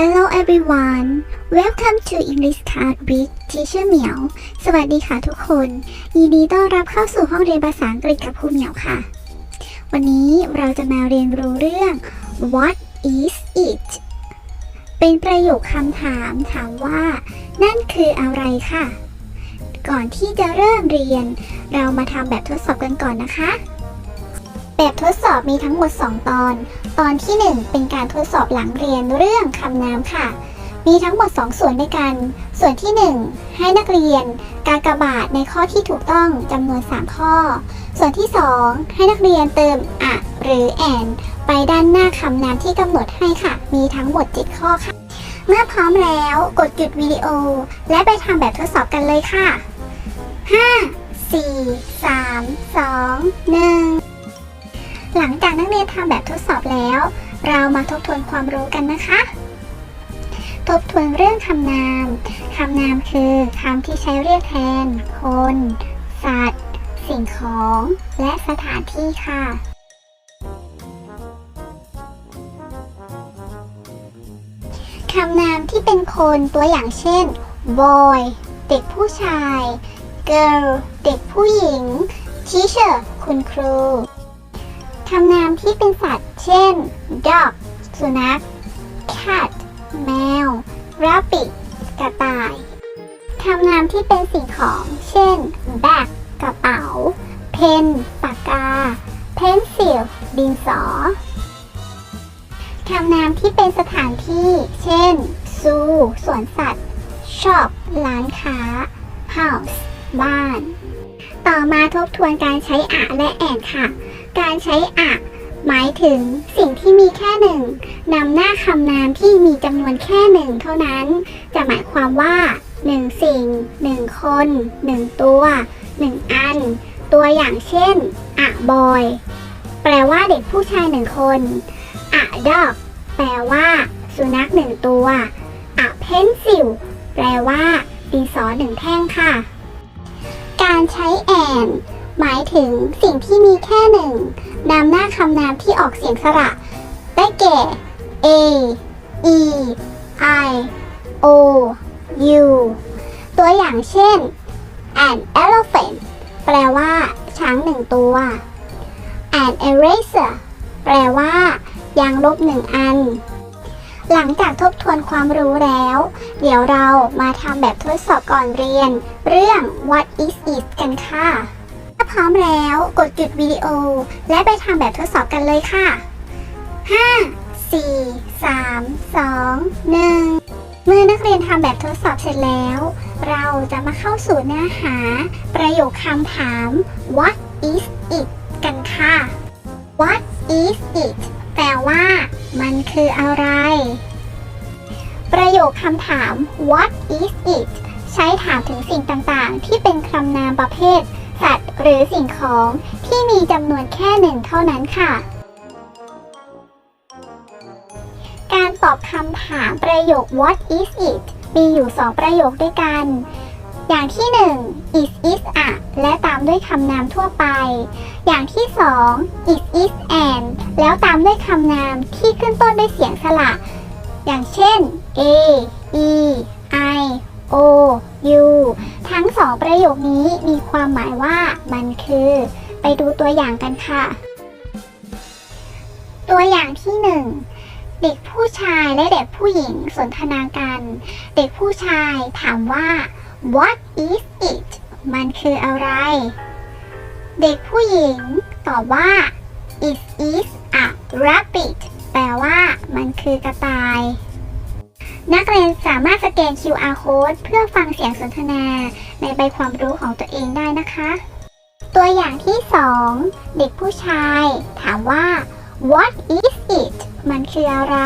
Hello everyone Welcome to English Card with Teacher เหมียวสวัสดีค่ะทุกคน ยินดีต้อนรับเข้าสู่ห้องเรียนภาษาอังกฤษกับครูเหมียวค่ะ วันนี้เราจะมาเรียนรู้เรื่อง What is it เป็นประโยคคำถามถามว่า นั่นคืออะไรค่ะ ก่อนที่จะเริ่มเรียน เรามาทำแบบทดสอบกันก่อนนะคะ แบบทดสอบมีทั้งหมด 2 ตอน ตอนที่ 1 เป็นการทดสอบหลังเรียนเรื่องคำนามค่ะ มีทั้งหมด 2 ส่วนด้วยกัน ส่วนที่ 1 ให้นักเรียนกากระบาทในข้อที่ถูกต้องจำนวน 3 ข้อ ส่วนที่ 2 ให้นักเรียนเติมอะหรือแอนไปด้านหน้าคำนามที่กำหนดให้ค่ะ มีทั้งหมด 7 ข้อค่ะ เมื่อพร้อมแล้วกดหยุดวิดีโอ และไปทำแบบทดสอบกันเลยค่ะ 5 4 3 2 1 หลังจากนักเรียนทำแบบทดสอบแล้ว เรามาทบทวนความรู้กันนะคะ ทบทวนเรื่องคำนามคำนามคือคำที่ใช้เรียกแทน คน สัตว์ สิ่งของ และสถานที่ค่ะคำนามที่เป็นคนตัวอย่างเช่น boy เด็กผู้ชาย girl เด็กผู้หญิง teacher คุณครูำนามที่เป็นสัตว์ เช่น dog สุนัข cat แมว rabbit กระต่าย คำนามที่เป็นสิ่งของ เช่น bag กระเป๋า pen ปากกา pencil ดินสอ คำนามที่เป็นสถานที่ เช่น zoo สวนสัตว์ shop ร้านค้า house บ้าน ต่อมาทบทวนการใช้อะและแอนค่ะ การใช้อะหมายถึงสิ่งที่มีแค่หนึ่งนำหน้าคำนามที่มีจำนวนแค่หนึ่งเท่านั้น จะหมายความว่าหนึ่งสิ่งหนึ่งคนหนึ่งตัวหนึ่งอัน ตัวอย่างเช่นอะบอย แปลว่าเด็กผู้ชายหนึ่งคนอะดอกแปลว่า สุนัขหนึ่งตัวอะเพนซิลแปลว่าดินสอหนึ่งแท่งค่ะ การใช้แอน หมายถึงสิ่งที่มีแค่หนึ่งนำหน้าคำนามที่ออกเสียงสระ ได้แก่ a e i o u ตัวอย่างเช่น an elephant แปลว่า ช้างหนึ่งตัว an eraser แปลว่า ยางลบหนึ่งอัน หลังจากทบทวนความรู้แล้ว เดี๋ยวเรามาทำแบบทดสอบก่อนเรียน เรื่อง what is it กันค่ะาพร้อมแล้วกดหยุดวิดีโอ และไปทำแบบทดสอบกันเลยค่ะ 5 4 3 2 1 เมื่อนักเรียนทำแบบทดสอบเสร็จแล้ว เราจะมาเข้าสู่เนื้อหา ประโยคคำถาม what is it กันค่ะ what is it แปลว่า มันคืออะไร ประโยคคำถาม what is it ใช้ถามถึงสิ่งต่างๆ ที่เป็นคำนามประเภท หรือสิ่งของที่มีจำนวนแค่หนึ่งเท่านั้นค่ะ การตอบคำถามประโยค what is it มีอยู่ 2 ประโยคด้วยกัน อย่างที่ 1 is is a และตามด้วยคำนามทั่วไป อย่างที่ 2 is is and แล้วตามด้วยคำนามที่ขึ้นต้นด้วยเสียงสระ อย่างเช่น a e ทั้งสองประโยคนี้มีความหมายว่ามันคือ ไปดูตัวอย่างกันค่ะ ตัวอย่างที่หนึ่งเด็กผู้ชายและเด็กผู้หญิงสนทนากัน เด็กผู้ชายถามว่า what is it มันคืออะไร เด็กผู้หญิงตอบว่า it is a rabbit แปลว่ามันคือกระต่าย นักเรียนสามารถสแกน QR code เพื่อฟังเสียงสนทนาในใบความรู้ของตัวเองได้นะคะ ตัวอย่างที่ 2 เด็กผู้ชาย ถามว่า what is it มันคืออะไร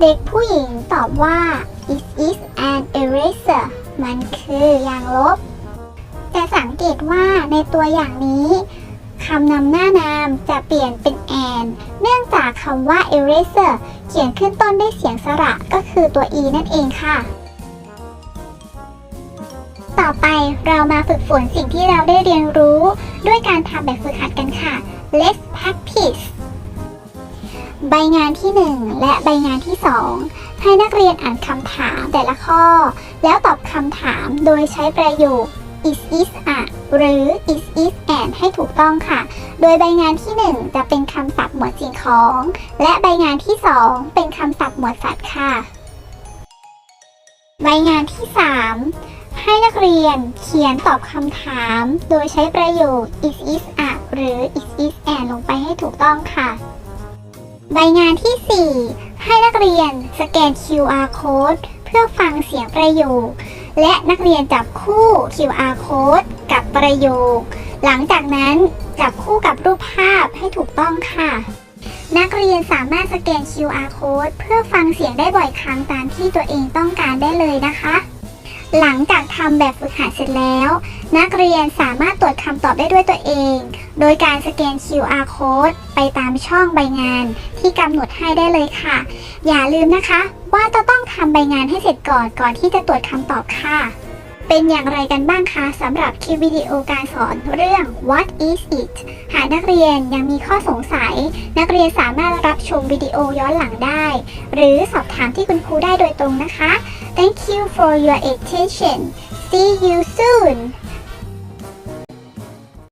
เด็กผู้หญิงตอบว่า it is an eraser มันคือยางลบ จะสังเกตว่าในตัวอย่างนี้คำนำหน้านามจะเปลี่ยนเป็น and เนื่องจากคำว่า eraser เขียนขึ้นต้นด้วยเสียงสระก็คือตัว e นั่นเองค่ะ ต่อไปเรามาฝึกฝนสิ่งที่เราได้เรียนรู้ ด้วยการทำแบบฝึกหัดกันค่ะ let's practice ใบงานที่ 1 และใบงานที่ 2 ให้นักเรียนอ่านคำถามแต่ละข้อ แล้วตอบคำถามโดยใช้ประโยค is is a หรือ is is and ให้ถูกต้องค่ะ โดยใบงานที่ 1 จะเป็นคำศัพท์ หมวดสิ่งของ และใบงานที่ 2 เป็นคำศัพท์หมวดสัตว์ค่ะ ใบงานที่ 3 ให้นักเรียนเขียนตอบคำถาม โดยใช้ประโยค is is a หรือ is is and ลงไปให้ถูกต้องค่ะ ใบงานที่ 4 ให้นักเรียนสแกน QR code เพื่อฟังเสียงประโยค และนักเรียนจับคู่ QR code กับประโยค หลังจากนั้น จับคู่กับรูปภาพให้ถูกต้องค่ะ นักเรียนสามารถสแกน QR code เพื่อฟังเสียงได้บ่อยครั้งตามที่ตัวเองต้องการได้เลยนะคะ หลังจากทำแบบฝึกหัดเสร็จแล้ว นักเรียนสามารถตรวจคำตอบได้ด้วยตัวเอง โดยการสแกน QR code ไปตามช่องใบงานที่กำหนดให้ได้เลยค่ะ อย่าลืมนะคะ ว่าจะต้องทำใบงานให้เสร็จก่อนก่อนที่จะตรวจคำตอบค่ะ เป็นอย่างไรกันบ้างคะสำหรับคลิปวิดีโอการสอนเรื่อง What is it หากนักเรียนยังมีข้อสงสัย นักเรียนสามารถรับชมวิดีโอย้อนหลังได้ หรือสอบถามที่คุณครูได้โดยตรงนะคะ Thank you for your attention See you soon